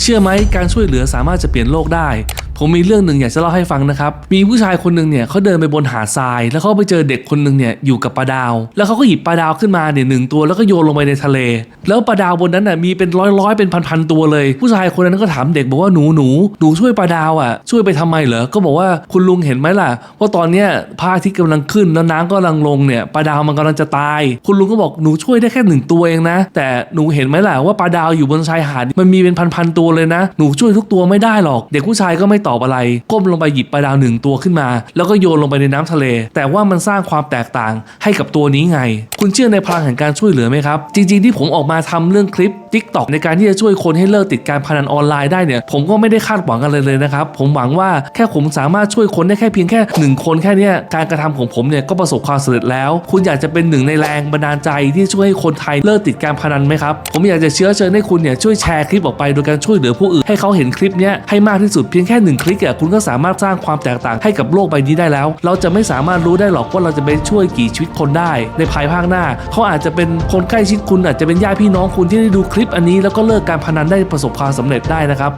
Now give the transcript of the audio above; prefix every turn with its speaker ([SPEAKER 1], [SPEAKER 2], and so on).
[SPEAKER 1] เชื่อไหมการช่วยเหลือสามารถจะเปลี่ยนโลกได้ ผมมีเรื่องหนึ่งอยากจะเล่าให้ฟังนะครับ มีผู้ชายคนหนึ่งเนี่ยเขาเดินไปบนหาดทราย แล้วเขาไปเจอเด็กคนหนึ่งเนี่ยอยู่กับปลาดาว แล้วเขาก็หยิบปลาดาวขึ้นมาเนี่ยหนึ่งตัวแล้วก็โยนลงไปในทะเล แล้วปลาดาวบนนั้นน่ะมีเป็นร้อยร้อยเป็นพันๆตัวเลย ผู้ชายคนนั้นก็ถามเด็กบอกว่าหนูหนูหนูช่วยปลาดาวอะ ช่วยไปทำไมเหรอก็บอกว่าคุณลุงเห็นไหมล่ะว่าตอนเนี้ยพระอาทิตย์กำลังขึ้นแล้วน้ำก็กำลังลงเนี่ยปลาดาวมันกำลังจะตาย คุณลุงก็บอกหนูช่วยได้แค่หนึ่งตัวเองนะ แต่หนูเห็นไหมล่ะว่าปลาดาวอยู่บนชายหาดมันมีเป็นพันๆตัวเลยนะ หนูช่วยทุกตัวไม่ได้หรอก เด็กผู้ชายก็ไม่ตอบอะไรก้มลงไปหยิบปลาดาวหนึ่งตัวขึ้นมา แล้วก็โยนลงไปในน้ำทะเล แต่ว่ามันสร้างความแตกต่างให้กับตัวนี้ไง คุณเชื่อในพลังแห่งการช่วยเหลือไหมครับ จริง ๆ ที่ผมออกมาทำเรื่องคลิป t ิ k t o k ในการที่จะช่วยคนให้เลิกติดการพนันออนไลน์ได้เนี่ยผมก็ไม่ได้คาดหวังกันเลยเลยนะครับ ผมหวังว่าแค่ผมสามารถช่วยคนได้แค่เพียงแค่หนึ่งคนแค่นี้การกระทำของผมเนี่ยก็ประสบความสำเร็จแล้ว คุณอยากจะเป็นหนึ่งในแรงบันดาลใจที่ช่วยให้คนไทยเลิกติดการพนันไหมครับผมอยากจะเชื้อเชิญให้คุณเนี่ยช่วยแชร์คลิปออกไปโดยการช่วยเหลือผู้อื่นให้เขาเห็นคลิปเนี้ยให้มากที่สุดเพียงแค่1 คลิกอะคุณก็สามารถสร้างความแตกต่างให้กับโลกใบนี้ได้แล้ว เราจะไม่สามารถรู้ได้หรอกว่าเราจะไปช่วยกี่ชีวิตคนได้ ในภายภาคหน้า เขาอาจจะเป็นคนใกล้ชิดคุณอาจจะเป็นญาติพี่น้องคุณที่ได้ดูคลิปอันนี้แล้วก็เลิกการพนันได้ประสบความสำเร็จได้นะครับ